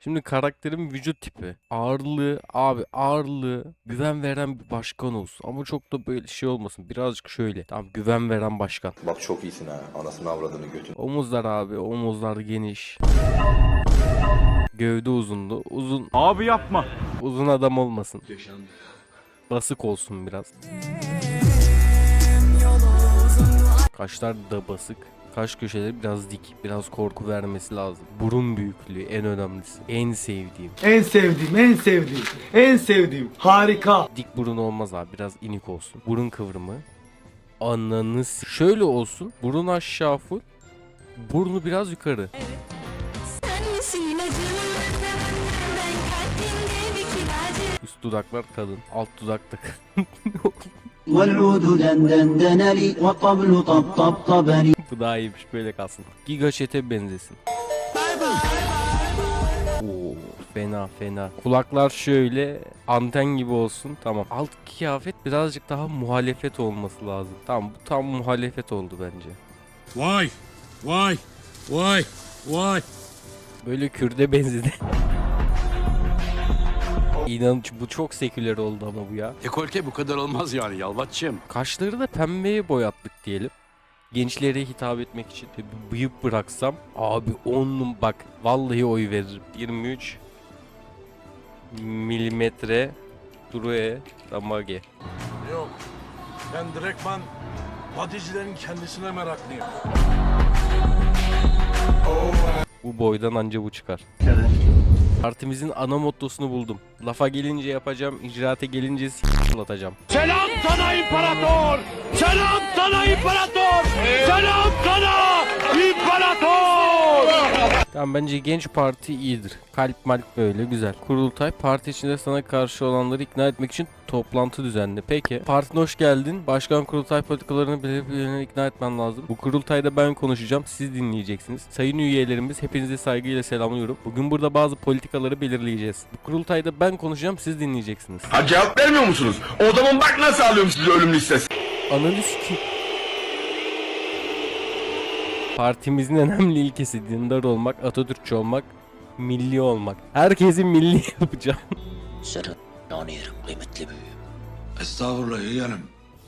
Şimdi karakterin vücut tipi. Ağırlığı abi ağırlığı güven veren bir başkan olsun. Ama çok da böyle şey olmasın. Birazcık şöyle. Tamam güven veren başkan. Bak çok iyisin ha. Anasını avradını götün. Omuzlar abi omuzlar geniş. Gövde uzundu. Uzun Abi yapma. uzun adam olmasın. Basık olsun biraz. Kaşlar da basık. Kaş köşeleri biraz dik. Biraz korku vermesi lazım. Burun büyüklüğü en önemlisi. En sevdiğim. En sevdiğim, en sevdiğim, en sevdiğim. Harika. Dik burun olmaz abi. Biraz inik olsun. Burun kıvrımı. Ananı s- Şöyle olsun. Burun aşağı full. Burnu biraz yukarı. Sen misin ilacım? Ben kalbinde bir kiracı. Üst dudaklar kadın. Alt dudak da kadın. والعود دندن لي والطبل طبطبني Bu daha iyiymiş böyle kalsın. Giga Chat'e benzesin. Oo, fena fena. Kulaklar şöyle anten gibi olsun. Tamam. Alt kıyafet birazcık daha muhalefet olması lazım. Tamam bu tam muhalefet oldu bence. Vay, vay, vay, vay. Böyle Kürt'e benzedi. İnan bu çok seküler oldu ama bu ya. Dekolte bu kadar olmaz yani Yalvatçım. Kaşları da pembeye boyattık diyelim. Gençlere hitap etmek için bir bıyık bıraksam abi onun bak vallahi oy veririm. 23 milimetre Duru Damage. Yok. Ben direktman bodycilerin kendisine meraklıyım. Bu boydan anca bu çıkar. Partimizin ana mottosunu buldum. Lafa gelince yapacağım, icraate gelince s**latacağım. Selam sana imparator. Selam sana imparator. Selam sana imparator. Tamam bence genç parti iyidir. Kalp malp böyle güzel. Kurultay parti içinde sana karşı olanları ikna etmek için toplantı düzenli. Peki partine hoş geldin. Başkan kurultay politikalarını belirli ikna etmen lazım. Bu kurultayda ben konuşacağım. Siz dinleyeceksiniz. Sayın üyelerimiz hepinizi saygıyla selamlıyorum. Bugün burada bazı politikaları belirleyeceğiz. Bu kurultayda ben konuşacağım. Siz dinleyeceksiniz. Ha cevap vermiyor musunuz? O zaman bak nasıl alıyorum sizi ölüm listesi. Analiz ki. Partimizin önemli ilkesi dindar olmak, Atatürkçü olmak, milli olmak. Herkesi milli yapacağım. Seni yerim kıymetli büyüğüm. Estağfurullah yeğenim.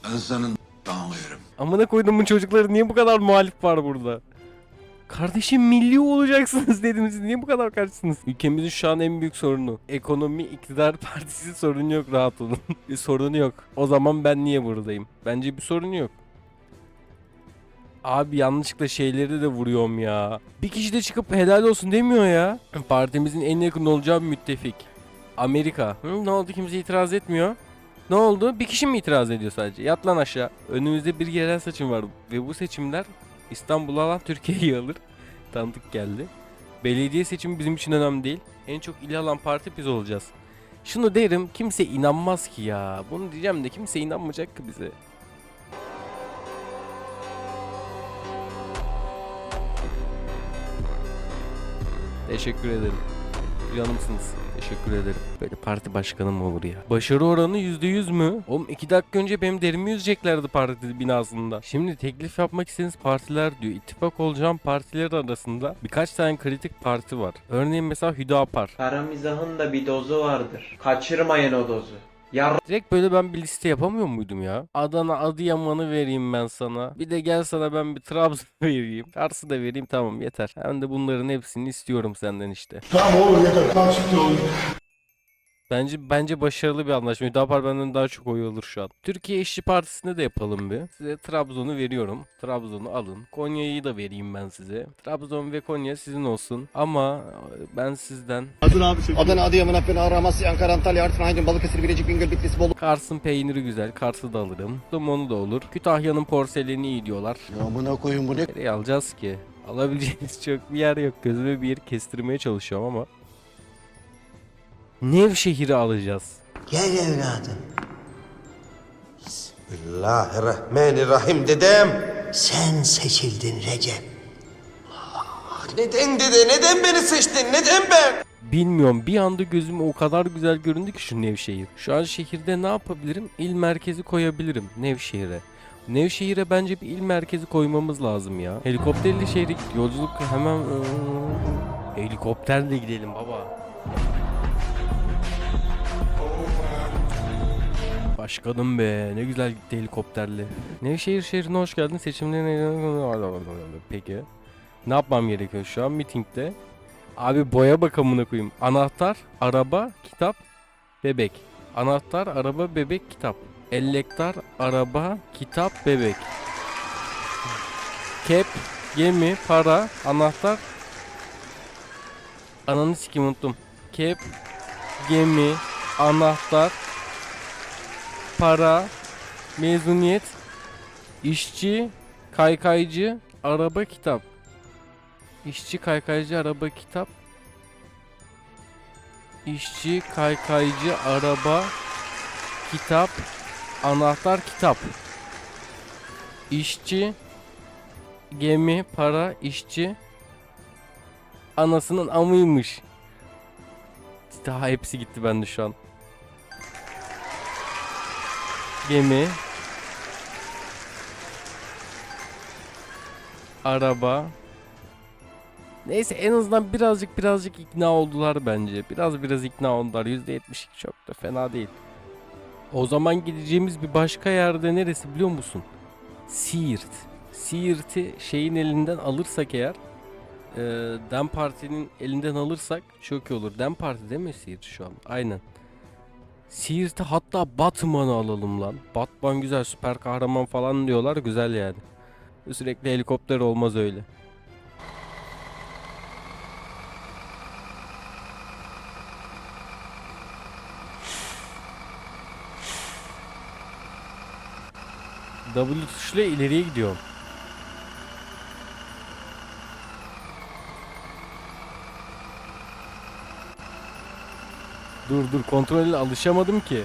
Ben senin yerim. Amına koyduğumun çocukları niye bu kadar muhalif var burada? Kardeşim milli olacaksınız dediniz. Niye bu kadar karşısınız? Ülkemizin şu an en büyük sorunu. Ekonomi, iktidar partisi sorunu yok rahat olun. bir sorunu yok. O zaman ben niye buradayım? Bence bir sorunu yok. Abi yanlışlıkla şeyleri de vuruyorum ya. Bir kişi de çıkıp helal olsun demiyor ya. Partimizin en yakın olacağı bir müttefik. Amerika. Hı, ne oldu kimse itiraz etmiyor. Ne oldu? Bir kişi mi itiraz ediyor sadece? Yat lan aşağı. Önümüzde bir yerel seçim var ve bu seçimler İstanbul'u alan Türkiye'yi alır. Tanıdık geldi. Belediye seçimi bizim için önemli değil. En çok il alan parti biz olacağız. Şunu derim kimse inanmaz ki ya. Bunu diyeceğim de kimse inanmayacak ki bize. Teşekkür ederim. Canımsınız. Teşekkür ederim. Böyle parti başkanı mı olur ya? Başarı oranı %100 mü? Oğlum 2 dakika önce benim derimi yüzeceklerdi parti binasında. Şimdi teklif yapmak istediğiniz partiler diyor. İttifak olacağım partiler arasında birkaç tane kritik parti var. Örneğin mesela Hüdapar. Kara mizahın da bir dozu vardır. Kaçırmayın o dozu. Yar Direkt böyle ben bir liste yapamıyor muydum ya? Adana Adıyaman'ı vereyim ben sana. Bir de gel sana ben bir Trabzon vereyim. Kars'ı da vereyim tamam yeter. Ben de bunların hepsini istiyorum senden işte. Tamam oğlum yeter. Tamam çıktı oğlum. Bence bence başarılı bir anlaşma. Hüdapar benden daha çok oy alır şu an. Türkiye İşçi Partisi'nde de yapalım bir. Size Trabzon'u veriyorum. Trabzon'u alın. Konya'yı da vereyim ben size. Trabzon ve Konya sizin olsun. Ama ben sizden Adana, Adıyaman, Afyon, Amasya, Ankara, Antalya, Artvin, Aydın, Balıkesir, Bilecik, Bingöl, Bitlis, Bolu. Kars'ın peyniri güzel. Kars'ı da alırım. Somonu da olur. Kütahya'nın porseleni iyi diyorlar. Ya buna koyun bu ne? Nereye alacağız ki? Alabileceğimiz çok bir yer yok. Gözüme bir yer kestirmeye çalışıyorum ama. Nevşehir'i alacağız. Gel evladım. Bismillahirrahmanirrahim dedem. Sen seçildin Recep. Neden dede? Neden beni seçtin? Neden ben? Bilmiyorum bir anda gözüme o kadar güzel göründü ki şu Nevşehir. Şu an şehirde ne yapabilirim? İl merkezi koyabilirim Nevşehir'e. Nevşehir'e bence bir il merkezi koymamız lazım ya. Helikopterli şehri yolculuk hemen... Helikopterle gidelim baba. Başkanım be ne güzel gitti helikopterle. Nevşehir şehrine hoş geldin. Seçimlerine Peki. Ne yapmam gerekiyor şu an mitingde? Abi boya bakımına koyayım. Anahtar, araba, kitap, bebek. Anahtar, araba, bebek, kitap. Elektar, araba, kitap, bebek. Kep, gemi, para, anahtar. Ananı sikim unuttum. Kep, gemi, anahtar, para, mezuniyet, işçi, kaykaycı, araba, kitap. İşçi, kaykaycı, araba, kitap. İşçi, kaykaycı, araba, kitap, anahtar, kitap. İşçi, gemi, para, işçi. Anasının amıymış. Daha hepsi gitti bende şu an. Gemi. Araba. Neyse en azından birazcık birazcık ikna oldular bence. Biraz biraz ikna oldular. %72 çok da fena değil. O zaman gideceğimiz bir başka yerde neresi biliyor musun? Siirt. Siirt'i şeyin elinden alırsak eğer e, Dem Parti'nin elinden alırsak çok iyi olur. Dem Parti değil mi Siirt şu an? Aynen. Siirt'i hatta Batman'ı alalım lan. Batman güzel süper kahraman falan diyorlar güzel yani. Sürekli helikopter olmaz öyle. W tuşuyla ileriye gidiyorum. Dur dur kontrolle alışamadım ki.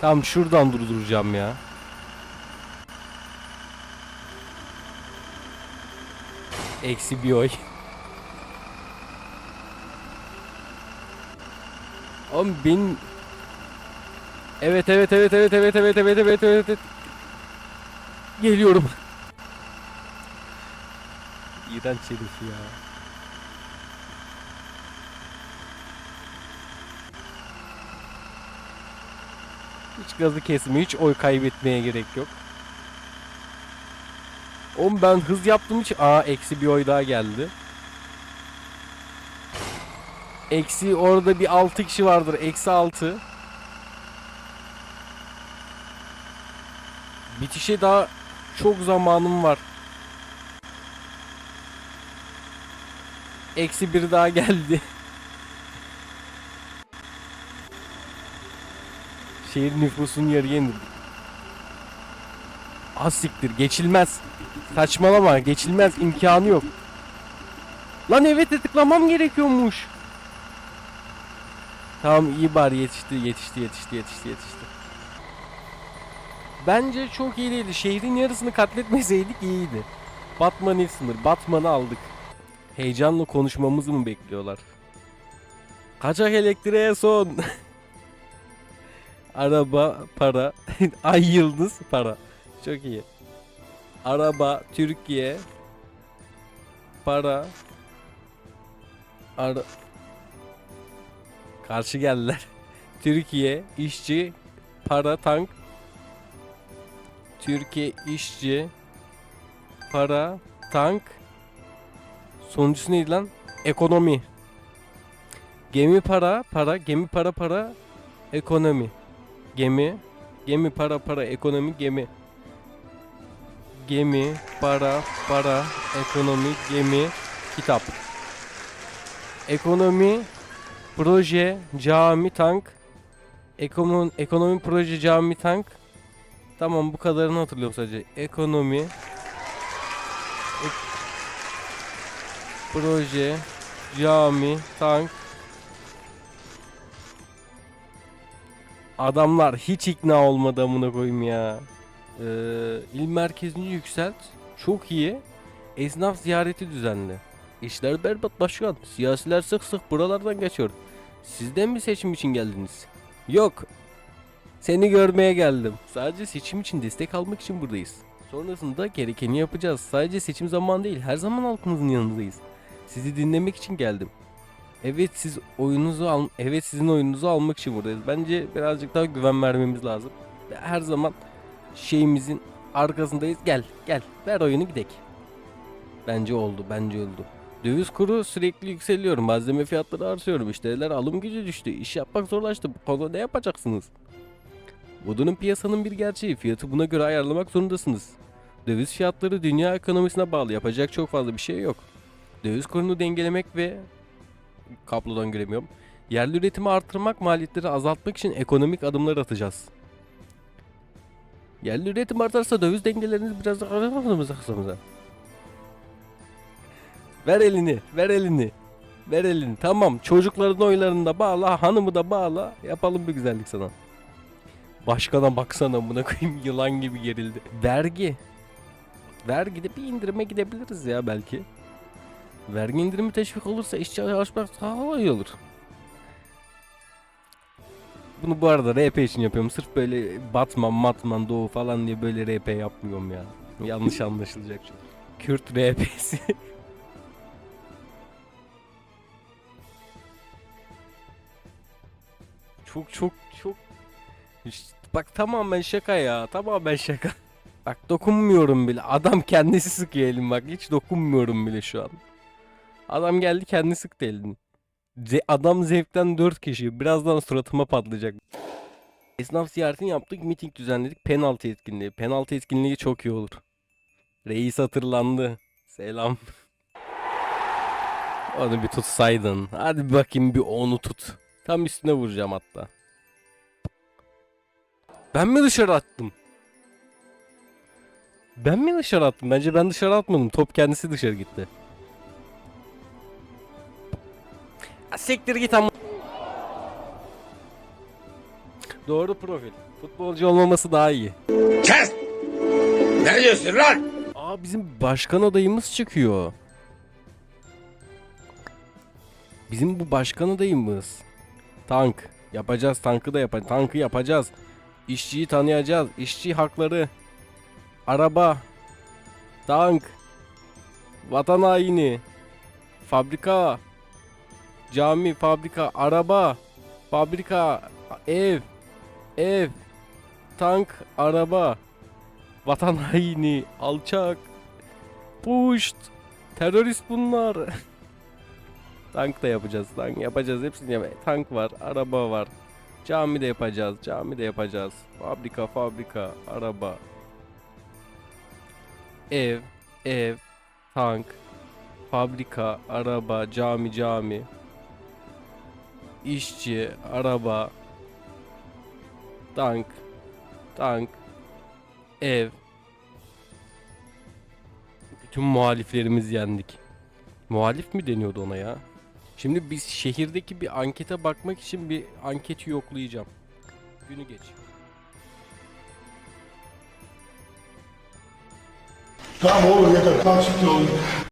Tamam şuradan durduracağım ya. Eksi bir oy. Oğlum benim... Evet evet evet evet evet evet evet evet evet evet. Geliyorum. İğrenç herif ya. Hiç gazı kesme, hiç oy kaybetmeye gerek yok. Oğlum ben hız yaptım hiç... Aa eksi bir oy daha geldi. Eksi orada bir 6 kişi vardır. Eksi 6. Bitişe daha çok zamanım var. Eksi bir daha geldi. Şehir nüfusunun yarıya indirdi. Az geçilmez. Saçmalama geçilmez imkanı yok. Lan evet tıklamam gerekiyormuş. Tamam iyi bari yetişti yetişti yetişti yetişti yetişti. Bence çok iyi değildi. Şehrin yarısını katletmeseydik iyiydi. Batman ilk sınır. Batman'ı aldık. Heyecanla konuşmamızı mı bekliyorlar? Kaçak elektriğe son. Araba, para. Ay yıldız, para. Çok iyi. Araba, Türkiye. Para. Ara... Karşı geldiler. Türkiye, işçi, para, tank. Türkiye, işçi, para, tank. Sonuncusu neydi lan? Ekonomi. Gemi para, para, gemi para, para, ekonomi. Gemi, gemi para, para, ekonomi, gemi. Gemi, para, para, ekonomi, gemi, kitap. Ekonomi, proje, cami, tank. Ekonomi, ekonomi, proje, cami, tank. Tamam bu kadarını hatırlıyorum sadece. Ekonomi, ek- proje, cami, tank. Adamlar hiç ikna olmadı amına koyayım ya. Ee, il merkezini yükselt. Çok iyi. Esnaf ziyareti düzenle. İşler berbat başkan. Siyasiler sık sık buralardan geçiyor. Sizden mi seçim için geldiniz? Yok. Seni görmeye geldim. Sadece seçim için destek almak için buradayız. Sonrasında gerekeni yapacağız. Sadece seçim zamanı değil, her zaman halkımızın yanındayız. Sizi dinlemek için geldim. Evet siz oyunuzu al evet sizin oyununuzu almak için buradayız. Bence birazcık daha güven vermemiz lazım. Her zaman şeyimizin arkasındayız. Gel, gel. Ver oyunu gidek. Bence oldu, bence oldu. Döviz kuru sürekli yükseliyor. Malzeme fiyatları artıyor. Müşteriler alım gücü düştü. İş yapmak zorlaştı. Bu konuda ne yapacaksınız? Budunun piyasanın bir gerçeği. Fiyatı buna göre ayarlamak zorundasınız. Döviz fiyatları dünya ekonomisine bağlı. Yapacak çok fazla bir şey yok. Döviz kurunu dengelemek ve kablodan göremiyorum. Yerli üretimi artırmak, maliyetleri azaltmak için ekonomik adımlar atacağız. Yerli üretim artarsa döviz dengeleriniz biraz daha Ver elini, ver elini. Ver elini. Tamam, çocukların oylarını da bağla, hanımı da bağla. Yapalım bir güzellik sana. Başkana baksana buna koyayım yılan gibi gerildi. Vergi. Vergide bir indirime gidebiliriz ya belki. Vergi indirimi teşvik olursa işçi açmak daha iyi olur. Bunu bu arada RP için yapıyorum. Sırf böyle Batman, Matman, Doğu falan diye böyle RP yapmıyorum ya. Yanlış anlaşılacak. Kürt RP'si. çok çok bak tamamen şaka ya. Tamamen şaka. Bak dokunmuyorum bile. Adam kendisi sıkıyor elimi bak. Hiç dokunmuyorum bile şu an. Adam geldi kendi sıktı elini. Ze- adam zevkten 4 kişi. Birazdan suratıma patlayacak. Esnaf ziyaretini yaptık. Miting düzenledik. Penaltı etkinliği. Penaltı etkinliği çok iyi olur. Reis hatırlandı. Selam. Onu bir tutsaydın. Hadi bakayım bir onu tut. Tam üstüne vuracağım hatta. Ben mi dışarı attım? Ben mi dışarı attım? Bence ben dışarı atmadım. Top kendisi dışarı gitti. Ha, Siktir git ama. Doğru profil. Futbolcu olmaması daha iyi. Kes! Ne diyorsun lan? Aa bizim başkan adayımız çıkıyor. Bizim bu başkan adayımız. Tank. Yapacağız tankı da yapacağız. Tankı yapacağız. İşçiyi tanıyacağız. İşçi hakları. Araba. Tank. Vatan haini. Fabrika. Cami, fabrika, araba. Fabrika, ev. Ev. Tank, araba. Vatan haini, alçak. Puşt. Terörist bunlar. tank da yapacağız. Tank yapacağız. Hepsini yap. Tank var, araba var. Cami de yapacağız. Cami de yapacağız. Fabrika, fabrika, araba. Ev, ev, tank, fabrika, araba, cami, cami. İşçi, araba, tank, tank, ev. Bütün muhaliflerimiz yendik. Muhalif mi deniyordu ona ya? Şimdi biz şehirdeki bir ankete bakmak için bir anketi yoklayacağım. Günü geç. Tamam oğlum yeter. Kalk çıktı oğlum.